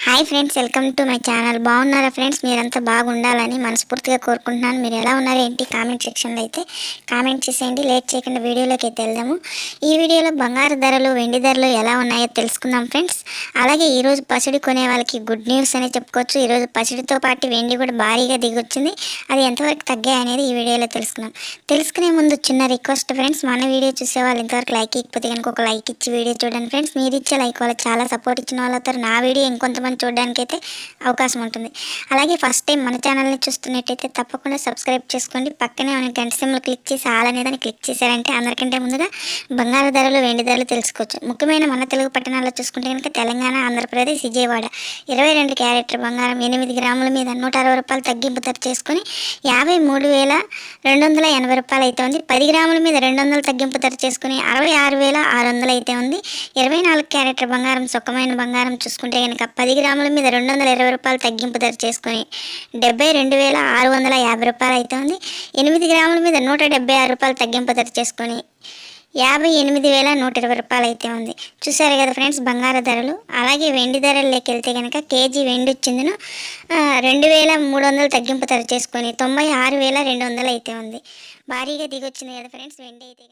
Hi friends welcome to my channel. బాగున్నారా friends? మీరంతా బాగుండాలని మనస్ఫూర్తిగా కోరుకుంటున్నాను. మీరు ఎలా ఉన్నారు ఏంటి? కామెంట్ సెక్షన్లో అయితే కామెంట్ చేసేయండి. లేట్ చేయకుండా వీడియోలోకి అయితే వెళ్దాము. ఈ వీడియోలో బంగారు ధరలు వెండి ధరలు ఎలా ఉన్నాయో తెలుసుకుందాం ఫ్రెండ్స్. అలాగే ఈరోజు పసిడి కొనే వాళ్ళకి గుడ్ న్యూస్ అనే చెప్పుకోవచ్చు. ఈరోజు పసిడితో పాటు వెండి కూడా భారీగా దిగొచ్చింది. అది ఎంతవరకు తగ్గాయి అనేది ఈ వీడియోలో తెలుసుకుందాం. తెలుసుకునే ముందు చిన్న రిక్వెస్ట్ ఫ్రెండ్స్. మన వీడియో చూసే వాళ్ళు ఇంతవరకు లైక్ ఇకపోతే కనుక ఒక లైక్ ఇచ్చి వీడియో చూడండి ఫ్రెండ్స్. మీరు ఇచ్చే లైక్ వాళ్ళు చాలా సపోర్ట్ ఇచ్చిన వాళ్ళు నా వీడియో ఇంకొంత ఇంకొంతమంది చూడడానికి అయితే అవకాశం ఉంటుంది. అలాగే ఫస్ట్ టైం మన ఛానల్ని చూస్తున్నట్టయితే తప్పకుండా సబ్స్క్రైబ్ చేసుకోండి. పక్కనే ఉన్న గంట సింబల్ క్లిక్ చేసి ఆల్ అనేదాన్ని క్లిక్ చేశారంటే అందరికంటే ముందుగా బంగారు ధరలు వెండి ధరలు తెలుసుకోవచ్చు. ముఖ్యమైన మన తెలుగు పట్టణాల్లో చూసుకుంటే కనుక తెలంగాణ ఆంధ్రప్రదేశ్ విజయవాడ ఇరవై రెండు క్యారెక్టర్ బంగారం ఎనిమిది గ్రాముల మీద నూట అరవై రూపాయలు తగ్గింపు ధర చేసుకొని యాభై మూడు వేల రెండు వందల ఎనభై రూపాయలు అయితే ఉంది. పది గ్రాముల మీద రెండు వందలు తగ్గింపు ధర చేసుకుని అరవై ఆరు వేల ఆరు వందలు అయితే ఉంది. ఇరవై నాలుగు క్యారెట్ల బంగారం సుఖమైన బంగారం చూసుకుంటే కనుక పది పది గ్రాముల మీద రెండు వందల ఇరవై రూపాయలు తగ్గింపు ధర చేసుకుని డెబ్బై రెండు వేల ఆరు వందల యాభై రూపాయలు అయితే ఉంది ఎనిమిది గ్రాముల మీద నూట డెబ్బై ఆరు రూపాయలు తగ్గింపు ధర చేసుకొని యాభై ఎనిమిది వేల నూట ఇరవై రూపాయలు అయితే ఉంది. చూసారు కదా ఫ్రెండ్స్ బంగారు ధరలు. అలాగే వెండి ధరల్లోకి వెళ్తే కనుక కేజీ వెండి వచ్చిందిను రెండు వేల మూడు వందలు తగ్గింపు ధర చేసుకొని తొంభై ఆరు వేల రెండు వందలు అయితే ఉంది. భారీగా దిగొచ్చింది కదా ఫ్రెండ్స్ వెండి అయితే